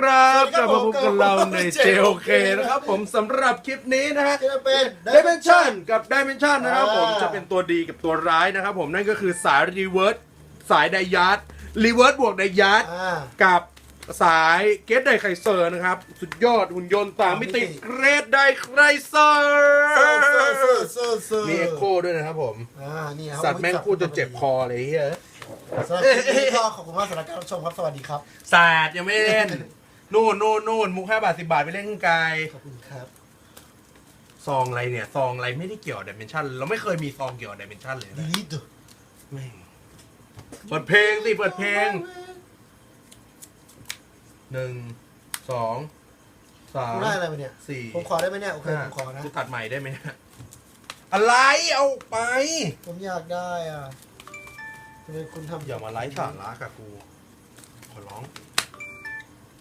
ครับสวัสดีคกรัลับบมาพบกับเราในผม JOK JOK นะครับผมสำหรับคลิปนี้นะฮะจะเป็น Dimension กับ Dimension นะครับผมอ่าจะเป็นตัวดีกับตัวร้ายนะครับผมนั่นก็คือสายรีเวิร์สสายไดยัดรีเวิร์สบวกไดยัดอ่ากับสายเกตไดไคเซอร์นะครับ สุดยอดหุ่นยนต์ต่างมิติมิติเกรดไดไคเซอร์เซอร์เซอร์เซอร์เซอร์มีเอ็กโคด้วยนะครับผมอ่านี่ครับสัตว์แม่งพูดจนเจ็บคอเลยเฮ้ยสำหรับคลิปนี้ก็ขอบคุณมากสำหรับการรับชมครับ สวัสดีครับศาสตร์ยังไม่ได้เล่น นู่นนู่นนู่นมุกห้าบาทสิบาทไปเล่นข้างกายขอบคุณครับ ซองอะไรเนี่ย ซองอะไรไม่ได้เกี่ยวกับดิเมนชันเราไม่เคยมีซองเกี่ยวกับดิเมนชันเลยดีนะลิทแม่งเปิดเพลงสิ เปิดเพลงหนึ่งสองสาม กูได้อะไรมาเนี่ย สี่ ผมขอได้ไหมเนี่ย โอเค ห้าผมขอนะ กูตัดใหม่ได้ไหมนะอะไรเอาไป ผมอยากได้อะทำไมคุณทำอย่ามาไล่สาระกับกู ขอร้อง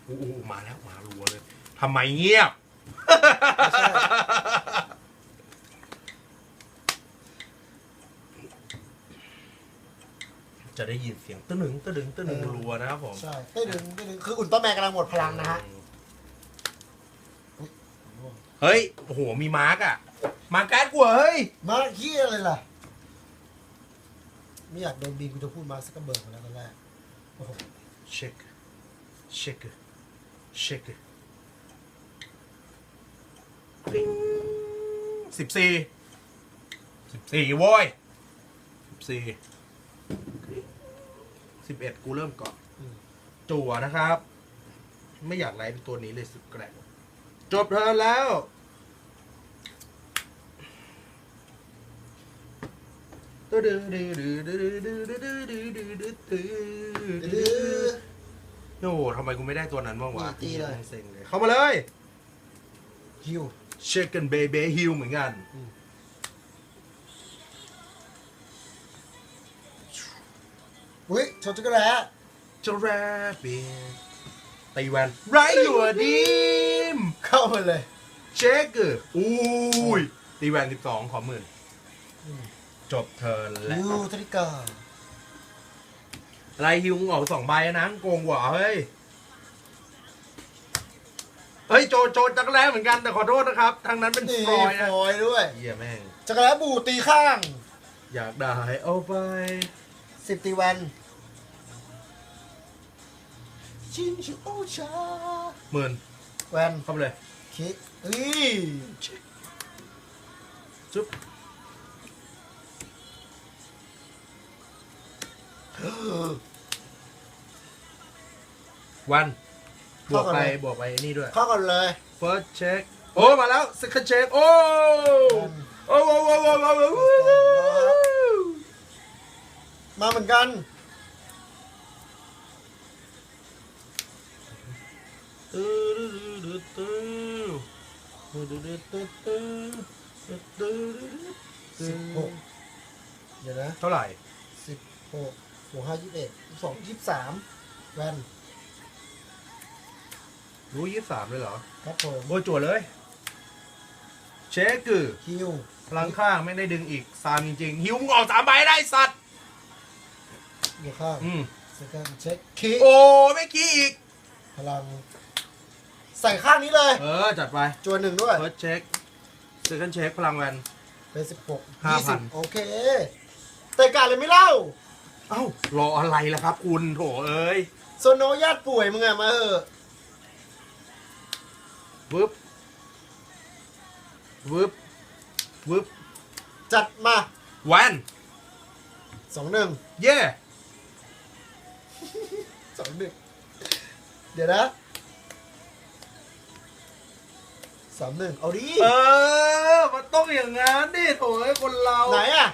อู้อู้มาแล้วมารัวเลยทำไมเงียบไม่ใช่จะได้ยินเสียงตึ้งหนึ่งตึ้งหนึ่งตึ้งหนึ่งรัวนะครับผมใช่ได้ดึงได้ดึงคืออุลตร้าแมนกำลังหมดพลังนะฮะเฮ้ยโอ้โหมีมาร์กอะมาร์กการ์ดกูเหรอเฮ้ย มาเฮียอะไรล่ะ ไม่อยากโดนบีมกูจะพูดมาสักกระเบิดมาแล้วตอนแรกโอ้โห เช็ค เช็ค เช็คสิบสี่สิบสี่โว้ยสิบสี่สิบเอ็ดกูเริ่มก่อนอืมจั่วนะครับ ไม่อยากไลฟ์เป็นตัวนี้เลยสุดแกร่งจบเธอแล้ว โอ้โหทำไมกูไม่ได้ตัวนั้นบ้างวะตีเลย เซ็งเลย เข้ามาเลยฮิวเช็คกันเบเบฮิลเหมือนกันอุ้ยชนจุกระแร้จาราเบียตีแวนไรอยู่อะดีมเข้ามาเลยเช็คเกอร์อุ้ยตีแวนสิบสองขอหมื่นอืมจบเทิร์นแล้วยูทริกา ไรฮิวมึงออกสองใบนะโกงกว่าเฮ้ย เฮ้ยโจโจจักรแล้เหมือนกันแต่ขอโทษนะครับ ทางนั้นเป็นนี่ฟรอยด์นะฟอยด์ด้วยเหี้ยแม่ง จักรแร้บูตีข้าง อยากได้เอาไป สิบตีวัน ชินชูโอชาหมื่นแวนเข้าไปเลย คิกเฮ้ย จุ๊บ วัน บวกไป บวกไปนี่ด้วย เข้ากันเลย first check โอ้ มาแล้ว second check โอ้ โอ้โอ้โอ้โอ้โอ้โอ้มาเหมือนกัน สิบหกเดี๋ยวนะ เท่าไหร่สิบหก บวกห้ายี่สิบเอ็ดยี่สิบสองยี่สิบสามแวนรู้ยี่สามเลยเหรอครับผมโอ้ยจวดเลย เช็คคือฮิวพลังข้างไม่ได้ดึงอีกซามจริงๆหิวมึงออกสามใบได้สัตว์เดี๋ยวข้างอืมสแกนเช็คคิกโอ้ไม่กี้อีก พลัง ใส่ข้างนี้เลยเออ จัดไปจวนหนึ่งด้วย first check second check พลังแวน เป็นสิบหกห้ายี่พัสินบโอเค แต่การเลยไม่เล่า เอ้ารออะไรล่ะครับ คุณโถเอ้ยโซโนญาติป่วยมึงอะมาเถอะวึบวึบวึบจัดมาแวนสองหนึ่งเย่สองหนึ่งเดี๋ยวนะสามหนึ่งเอาดิ เออ มันต้องอย่างงั้นดิโถเอ้ยคนเรา ไหนอะ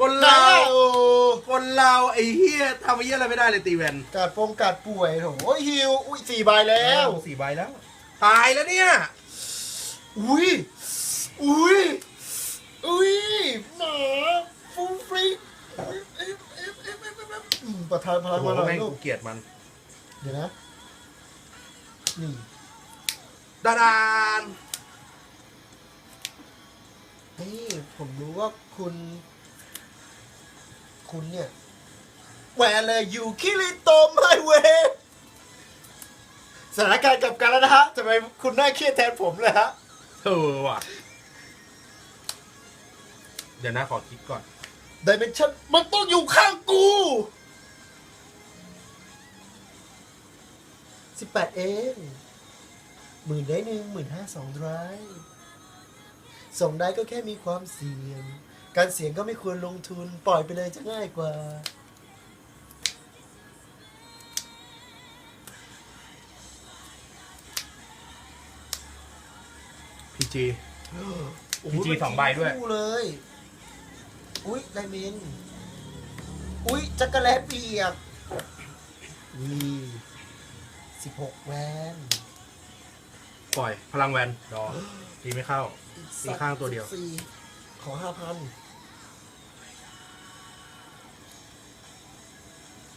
คนไหนเราอะโอ้คนเราไอ้เฮียทำไอ้เฮียอะไรไม่ได้เลยตีแวนกาดโปงกาดป่วยโถโอ้ยฮิวอุ้ยสี่ใบแล้ว สี่ใบแล้ว ตายแล้วเนี่ย อุ้ย อุ้ย อุ้ยหมาฟูฟรีอืมประธานพลังโอ้โหมาหน่อยแม่งลูกูกเกลียดมัน เดี๋ยวนะ นี่ดาดานนี่ผมรู้ว่าคุณ คุณเนี่ยแหวนเลยอยู่คิริโตไมเวสถานการณ์กลับกันแล้วนะฮะทำไมคุณน่าเครียดแทนผมเลยฮะ เออว่ะ เดี๋ยวนะขอคิดก่อน ดิเมนชันมันต้องอยู่ข้างกูสิบแปดเองหมื่นได้หนึ่งหมื่นห้าสองไรส่งได้ก็แค่มีความเสี่ยง การเสี่ยงก็ไม่ควรลงทุนปล่อยไปเลยจะง่ายกว่า พีจีโอ้โห PG สองใบด้วย คู่เลย อุ้ยไดเมนอุ้ยจักรแลเปียกวีสิบหกแวนปล่อย พลังแวน ดอตีไม่เข้ามีข้างตัวเดียว สี่ขอห้าพัน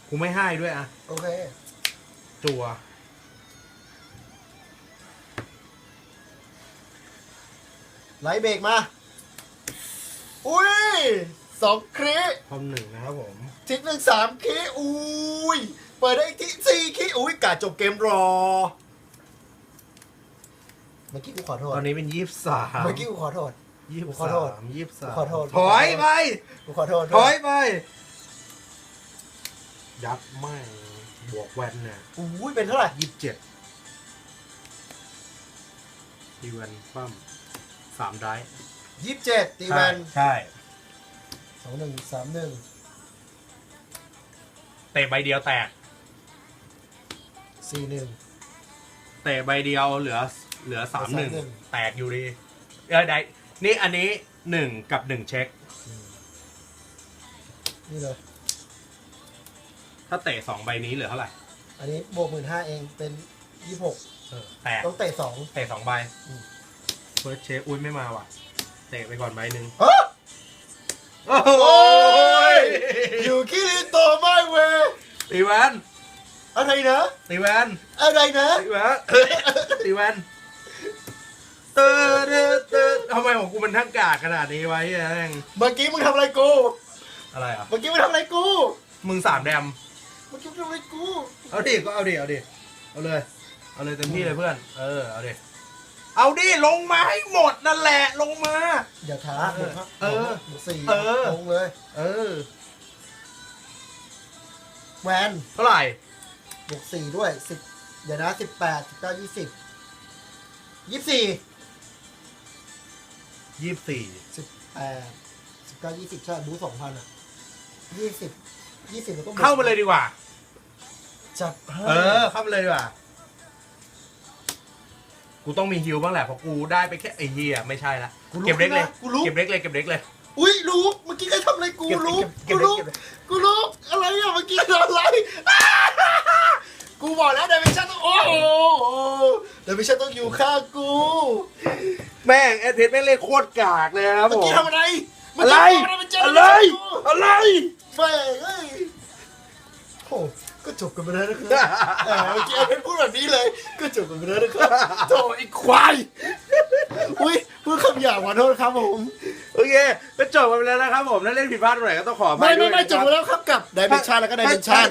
กูไม่ให้ด้วยอะโอเค จัวไลท์เบรกมา อุ้ยสองคริพร้อมหนึ่งนะครับผมทิกหนึ่งสามคริอุ้ย เปิดได้อีกทีสี่คริอุ้ยกาจบเกมรอ เมื่อกี้กูขอโทษ ตอนนี้เป็นยี่สิบสามเมื่อกี้กูขอโทษ ยี่สิบขอโทษสามยี่สิบสามขอโทษ ถอยไป กูขอโทษถอยไป ยัดไม่งบวกแวนเนี่ยอุ้ยเป็นเท่าไหร่ยี่สิบเจ็ดตีแวนปั้มสามได้ยี่สิบเจ็ดตีแวนใช่สองหนึ่งสามหนึ่งเตะใบเดียวแตกสี่หนึ่งเตะใบเดียวเหลือเหลือสามหนึ่ง31แตกอยู่ดีเออได้นี่อันนี้หนึ่งกับหนึ่งเช็คนี่เลย ถ้าเตะสองใบนี้เหลือเท่าไหร่อันนี้บวกหมื่นห้าเองเป็นยี่หกเออแตกต้องเตะสอง เตะสองใบอืม เฟิร์สเช็คอุ้ยไม่มาว่ะ เตะไปก่อนใบหนึ่งเฮ้ยโอ้โหโอ้ยอยู่คิริโตะไม่เวยตีแวนอะไรนะตีแวนอะไรนะตีแวนตีแวนเตอเตอเตอทำไมของกูมันทั้งกากขนาดนี้ไว้แม่งเมื่อกี้มึงทำอะไรกูอะไรอะเมื่อกี้มึงทำอะไรกูมึงสามแดมเมื่อกี้มึง ทำอะไรกูเอาดิก็เอาดิเอาดิเอาเลย เอาเลยเต็มที่เลยเพื่อน เออเอาดิเอาดิลงมาให้หมดนั่นแหละลงมา อย่าท้าเออบวกครับเออบวกสี่เออ ลงเลย เออ แวนเท่าไหร่บวกสี่ด้วยสิบเดี๋ยวนะสิบแปดสิบเก้ายี่สิบยี่สิบสี่ยี่สิบสี่สิบแปดสิบเก้ายี่สิบใช่บูสองพันอะยี่สิบยี่สิบแล้วก็บวกเข้ามาเลยดีกว่า จัดให้เออเข้ามาเลยดีกว่ากูต้องมีฮิวบ้างแหละเพราะกูได้ไปแค่ไอ้เฮียไม่ใช่ละกูรู้เก็บเล็กเลยกูรู้ เก็บเล็กเลยเก็บเล็กเลย อุ้ยรู้เมื่อกี้ใครทำอะไรกูเก็บรู้เก็กูบเก็บรู้เก็บเก็บ กูรู้อะไรอะเมื่อกี้อะไรกูบอกแล้วเดวิชันต้องโอ้โหเดวิชันต้องอยู่ข้างกูแม่งแอดเพชรแม่งเล่นโคตรกากเลยนะครับเมื่อผมกี้ทำอะไรเมื่อะไรกี้ทำมันเจอะไรอะไรแม่งเอ้ยโอ้ ก็จบกันไปแล้วนะครับแหมเมื่อกี้เป็นพูดแบบนี้เลย ก็จบกันไปแล้วนะครับโธ่ไอ้ควายอุ้ยพูดคำหยาบขอโทษครับผม โอเคก็จบกันไปแล้วนะครับผมถ้าเล่นผิดพลาดตรงไหนก็ต้องขออภัไม่ยด้ไม่วยไม่นะจคบรับไปแล้วครับกับดิเมนชันแล้วก็ดิเมนชัน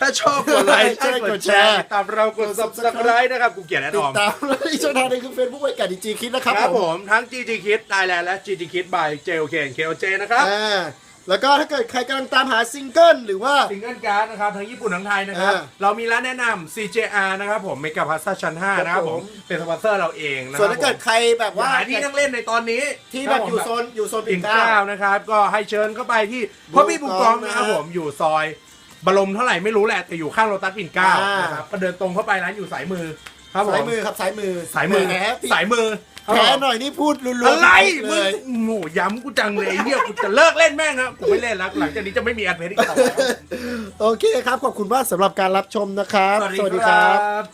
ถ้าชอบกดไลค์ใช่ใช่กกดดแชแชร์ ร์ตามเรากด subscribe นะครับกูเกลียดแอดติอดอมตามแล้วอีกช่องทางหนึงคือเฟซบุ๊กไว้กับดีจีคิดนะครับครับผผมมทั้ง GG Kid Thailand และ GG Kid by JOK KOJ นะครับ อ่า แล้วก็ถ้าเกิดใครกำลังตามหาซิงเกิลหรือว่า ซิงเกิลการ์ดนะครับทั้งญี่ปุ่นทั้งไทยนะครับ อ่าเรามีร้านแนะนำ CJR นะครับผมเมกาพาสต้าชั้น5นะครับผม ผม เป็นสปอนเซอร์เราเองนะคส่วนรับถ้าเกิดใครแบบว่าว่าหาที่นั่งเล่นในตอนนี้ที่แบบอยู่คโซรัผมนอยู่โซนปิ่ปิ่นนเกล้า เกล้านะครับ ก็ให้เชิญเข้าไปที่พ่อพี่บุกกองนะครับบุกกองนะผมอยู่ซอยบรมเท่าไหร่ไม่รู้แหละแต่อยู่ข้างโลตัสปิ่นเกล้าอ่าน นะครับก็เดินตรงเข้าไปร้านอยู่สายมือครับผม สายมือครับสายมือสายมือแหมสายมือครับ แผลผมหน่อยนี่พูดรัวๆอะไรเลมึงยโง่ย้ำกูจังเลยไอ้เฮียกูจะเลิกเล่นแม่งครับกูไม่เล่นแล้วหลังจากนี้จะไม่มีแอดเพจอีกต่อไปแล้วโอเคครับ ขอบคุณมากสำหรับการรับชมนะครับสวัสดีครับ